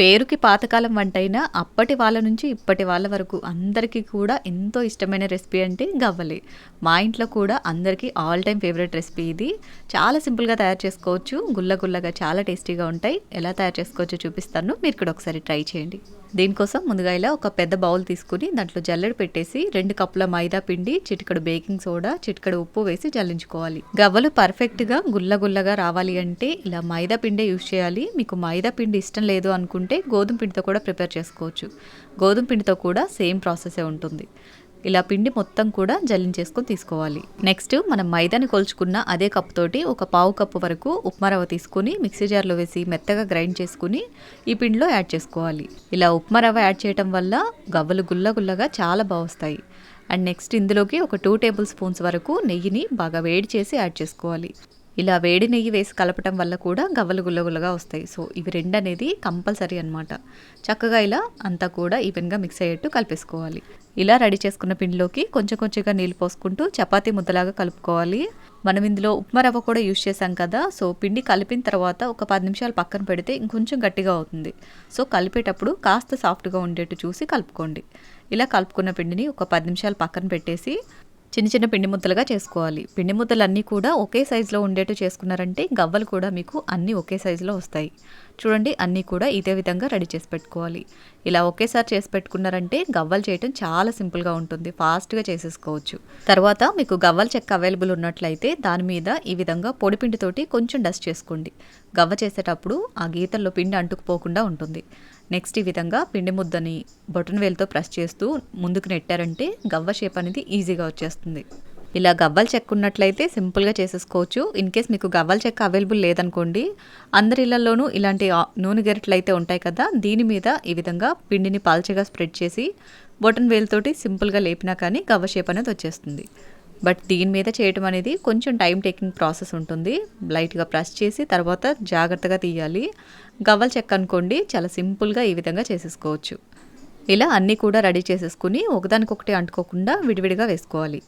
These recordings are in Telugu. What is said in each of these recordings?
పేరుకి పాతకాలం వంట అయినా అప్పటి వాళ్ళ నుంచి ఇప్పటి వాళ్ళ వరకు అందరికీ కూడా ఎంతో ఇష్టమైన రెసిపీ అంటే గవ్వలే. మా ఇంట్లో కూడా అందరికీ ఆల్ టైమ్ ఫేవరెట్ రెసిపీ ఇది. చాలా సింపుల్గా తయారు చేసుకోవచ్చు. గుల్ల గుల్లగా చాలా టేస్టీగా ఉంటాయి. ఎలా తయారు చేసుకోవచ్చో చూపిస్తాను. మీరు కూడా ఒకసారి ట్రై చేయండి. దీనికోసం ముందుగా ఇలా ఒక పెద్ద బౌల్ తీసుకుని దాంట్లో జల్లెడ పెట్టేసి రెండు కప్పుల మైదా పిండి చిటికడు బేకింగ్ సోడా చిటికడు ఉప్పు వేసి జల్లించుకోవాలి. గవ్వలు పర్ఫెక్ట్గా గుల్ల గుల్లగా రావాలి అంటే ఇలా మైదా పిండే యూజ్ చేయాలి. మీకు మైదా పిండి ఇష్టం లేదు అనుకుంటే గోధుమ పిండితో కూడా ప్రిపేర్ చేసుకోవచ్చు. గోధుమ పిండితో కూడా సేమ్ ప్రాసెసే ఉంటుంది. ఇలా పిండి మొత్తం కూడా జల్లించేసుకొని తీసుకోవాలి. నెక్స్ట్ మనం మైదాని కొల్చుకున్న అదే కప్ తోటి ఒక పావు కప్పు వరకు ఉప్మా రవ్వ తీసుకుని మిక్సీ జార్లో వేసి మెత్తగా గ్రైండ్ చేసుకుని ఈ పిండిలో యాడ్ చేసుకోవాలి. ఇలా ఉప్మా రవ్వ యాడ్ చేయడం వల్ల గవ్వలు గుల్ల గుల్లగా చాలా బాగుస్తాయి అండ్ నెక్స్ట్ ఇందులోకి ఒక టూ టేబుల్ స్పూన్స్ వరకు నెయ్యిని బాగా వేడి చేసి యాడ్ చేసుకోవాలి. ఇలా వేడి నెయ్యి వేసి కలపటం వల్ల కూడా గవ్వలు గుల్లగుల్లగా వస్తాయి. సో ఇవి రెండు అనేది కంపల్సరీ అనమాట చక్కగా ఇలా అంతా కూడా ఈవెన్గా మిక్స్ అయ్యేట్టు కలిపేసుకోవాలి. ఇలా రెడీ చేసుకున్న పిండిలోకి కొంచెం కొంచెంగా నీళ్ళు పోసుకుంటూ చపాతీ ముద్దలాగా కలుపుకోవాలి. మనం ఇందులో ఉప్మా రవ్వ కూడా యూజ్ చేసాం కదా సో పిండి కలిపిన తర్వాత ఒక పది నిమిషాలు పక్కన పెడితే ఇంకొంచెం గట్టిగా అవుతుంది. సో కలిపేటప్పుడు కాస్త సాఫ్ట్గా ఉండేట్టు చూసి కలుపుకోండి. ఇలా కలుపుకున్న పిండిని ఒక పది నిమిషాలు పక్కన పెట్టేసి చిన్న చిన్న పిండి ముద్దలుగా చేసుకోవాలి. పిండి ముద్దలు అన్నీ కూడా ఒకే సైజులో ఉండేట్టు చేసుకున్నారంటే గవ్వలు కూడా మీకు అన్నీ ఒకే సైజులో వస్తాయి. చూడండి అన్నీ కూడా ఇదే విధంగా రెడీ చేసి పెట్టుకోవాలి. ఇలా ఒకేసారి చేసి పెట్టుకున్నారంటే గవ్వలు చేయటం చాలా సింపుల్గా ఉంటుంది. ఫాస్ట్గా చేసేసుకోవచ్చు. తర్వాత మీకు గవ్వల చెక్క అవైలబుల్ ఉన్నట్లయితే దాని మీద ఈ విధంగా పొడి పిండితోటి కొంచెం డస్ట్ చేసుకోండి. గవ్వ చేసేటప్పుడు ఆ గీతల్లో పిండి అంటుకుపోకుండా ఉంటుంది. నెక్స్ట్ ఈ విధంగా పిండి ముద్దని బొటన్ వేలుతో ప్రెస్ చేస్తూ ముందుకు నెట్టారంటే గవ్వ షేప్ అనేది ఈజీగా వచ్చేస్తుంది. ఇలా గవ్వల చెక్క ఉన్నట్లయితే సింపుల్గా చేసేసుకోవచ్చు. ఇన్ కేస్ మీకు గవ్వల చెక్క అవైలబుల్ లేదనుకోండి అందరి ఇళ్ళలోనూ ఇలాంటి నూనె గరిటలు అయితే ఉంటాయి కదా దీని మీద ఈ విధంగా పిండిని పాల్చగా స్ప్రెడ్ చేసి బొటన్ వేలుతోటి సింపుల్గా లేపినా కానీ గవ్వ షేప్ అనేది వచ్చేస్తుంది. బట్ దీని మీద చేయటం అనేది కొంచెం టైం టేకింగ్ ప్రాసెస్ ఉంటుంది. లైట్గా ప్రెస్ చేసి తర్వాత జాగ్రత్తగా తీయాలి. గవ్వల చెక్క అనుకోండి చాలా సింపుల్గా ఈ విధంగా చేసేసుకోవచ్చు. ఇలా అన్నీ కూడా రెడీ చేసేసుకుని ఒకదానికొకటి అంటుకోకుండా విడివిడిగా వేసుకోవాలి.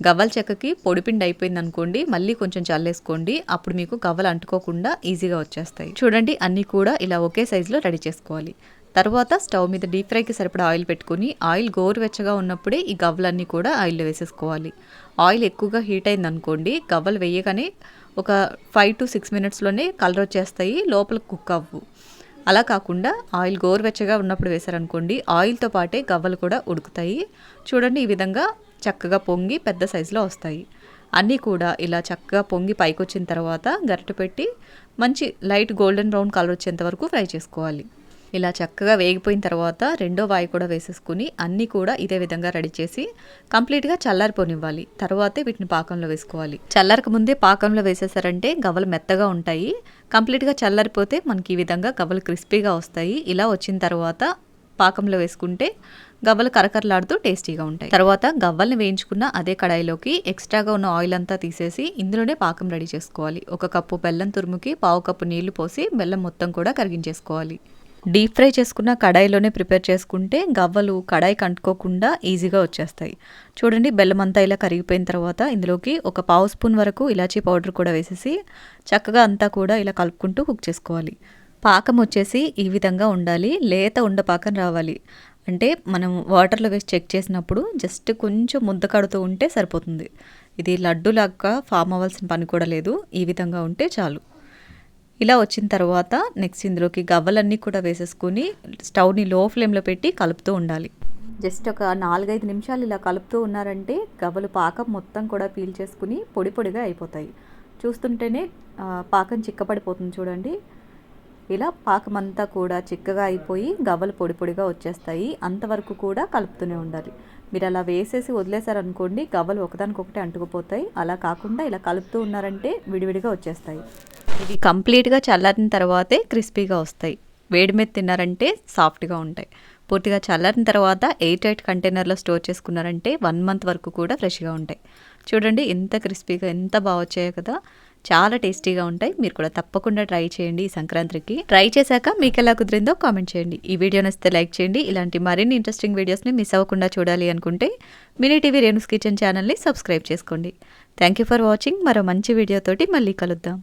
గవ్వల చెక్కకి పొడిపిండి అయిపోయింది అనుకోండి మళ్ళీ కొంచెం చల్లేసుకోండి అప్పుడు మీకు గవ్వలు అంటుకోకుండా ఈజీగా వచ్చేస్తాయి. చూడండి అన్నీ కూడా ఇలా ఒకే సైజులో రెడీ చేసుకోవాలి. తర్వాత స్టవ్ మీద డీప్ ఫ్రైకి సరిపడా ఆయిల్ పెట్టుకుని ఆయిల్ గోరువెచ్చగా ఉన్నప్పుడే ఈ గవ్వలన్నీ కూడా ఆయిల్లో వేసేసుకోవాలి. ఆయిల్ ఎక్కువగా హీట్ అయింది అనుకోండి గవ్వలు వేయగానే ఒక ఫైవ్ టు సిక్స్ మినిట్స్లోనే కలర్ వచ్చేస్తాయి లోపల కుక్ అవ్వు. అలా కాకుండా ఆయిల్ గోరువెచ్చగా ఉన్నప్పుడు వేశారనుకోండి ఆయిల్తో పాటే గవ్వలు కూడా ఉడుకుతాయి. చూడండి ఈ విధంగా చక్కగా పొంగి పెద్ద సైజులో వస్తాయి. అన్నీ కూడా ఇలా చక్కగా పొంగి పైకి వచ్చిన తర్వాత గరిటె పెట్టి మంచి లైట్ గోల్డెన్ బ్రౌన్ కలర్ వచ్చేంత వరకు ఫ్రై చేసుకోవాలి. ఇలా చక్కగా వేగిపోయిన తర్వాత రెండో వాయి కూడా వేసేసుకుని అన్నీ కూడా ఇదే విధంగా రెడీ చేసి కంప్లీట్గా చల్లారిపోనివ్వాలి. తర్వాతే వీటిని పాకంలో వేసుకోవాలి. చల్లారక ముందే పాకంలో వేసేసారంటే గవ్వలు మెత్తగా ఉంటాయి. కంప్లీట్గా చల్లారిపోతే మనకి ఈ విధంగా గవ్వలు క్రిస్పీగా వస్తాయి. ఇలా వచ్చిన తర్వాత పాకంలో వేసుకుంటే గవ్వలు కరకరలాడుతూ టేస్టీగా ఉంటాయి. తర్వాత గవ్వల్ని వేయించుకున్న అదే కడాయిలోకి ఎక్స్ట్రాగా ఉన్న ఆయిల్ అంతా తీసేసి ఇందులోనే పాకం రెడీ చేసుకోవాలి. ఒక కప్పు బెల్లం తురుముకి పావు కప్పు నీళ్ళు పోసి బెల్లం మొత్తం కూడా కరిగించేసుకోవాలి. డీప్ ఫ్రై చేసుకున్న కడాయిలోనే ప్రిపేర్ చేసుకుంటే గవ్వలు కడాయికి అంటుకోకుండా ఈజీగా వచ్చేస్తాయి. చూడండి బెల్లం అంతా ఇలా కరిగిపోయిన తర్వాత ఇందులోకి ఒక పావు స్పూన్ వరకు ఇలాచీ పౌడర్ కూడా వేసేసి చక్కగా అంతా కూడా ఇలా కలుపుకుంటూ కుక్ చేసుకోవాలి. పాకం వచ్చేసి ఈ విధంగా ఉండాలి లేత ఉండపాకం రావాలి. అంటే మనం వాటర్లో వేసి చెక్ చేసినప్పుడు జస్ట్ కొంచెం ముద్ద కడుతూ ఉంటే సరిపోతుంది. ఇది లడ్డు లాగా ఫామ్ అవ్వాల్సిన పని కూడా లేదు ఈ విధంగా ఉంటే చాలు. ఇలా వచ్చిన తర్వాత నెక్స్ట్ ఇందులోకి గవ్వలన్నీ కూడా వేసేసుకుని స్టవ్ని లో ఫ్లేమ్లో పెట్టి కలుపుతూ ఉండాలి. జస్ట్ ఒక నాలుగైదు నిమిషాలు ఇలా కలుపుతూ ఉన్నారంటే గవ్వలు పాకం మొత్తం కూడా పీల్ చేసుకుని పొడి పొడిగా అయిపోతాయి. చూస్తుంటేనే పాకం చిక్కపడిపోతుంది చూడండి. ఇలా పాకం అంతా కూడా చిక్కగా అయిపోయి గవ్వలు పొడి పొడిగా వచ్చేస్తాయి. అంతవరకు కూడా కలుపుతూనే ఉండాలి. మీరు అలా వేసేసి వదిలేశారనుకోండి గవ్వలు ఒకదానికొకటి అంటుకుపోతాయి. అలా కాకుండా ఇలా కలుపుతూ ఉన్నారంటే విడివిడిగా వచ్చేస్తాయి. ఇవి కంప్లీట్గా చల్లారిన తర్వాతే క్రిస్పీగా వస్తాయి. వేడి మీద తిన్నారంటే సాఫ్ట్గా ఉంటాయి. పూర్తిగా చల్లారిన తర్వాత ఎయిట్ ఎయిట్ కంటైనర్లో స్టోర్ చేసుకున్నారంటే వన్ మంత్ వరకు కూడా ఫ్రెష్గా ఉంటాయి. చూడండి ఎంత క్రిస్పీగా ఎంత బాగా వచ్చాయో కదా. చాలా టేస్టీగా ఉంటాయి. మీరు కూడా తప్పకుండా ట్రై చేయండి ఈ సంక్రాంతికి. ట్రై చేశాక మీకు ఎలా కుదిరిందో కామెంట్ చేయండి. ఈ వీడియో నచ్చితే లైక్ చేయండి. ఇలాంటి మరిన్ని ఇంట్రెస్టింగ్ వీడియోస్ని మిస్ అవ్వకుండా చూడాలి అనుకుంటే మినీ టీవీ రేణుస్ కిచెన్ ఛానల్ని సబ్స్క్రైబ్ చేసుకోండి. Thank you for watching. మరో మంచి వీడియోతోటి మళ్ళీ కలుద్దాం.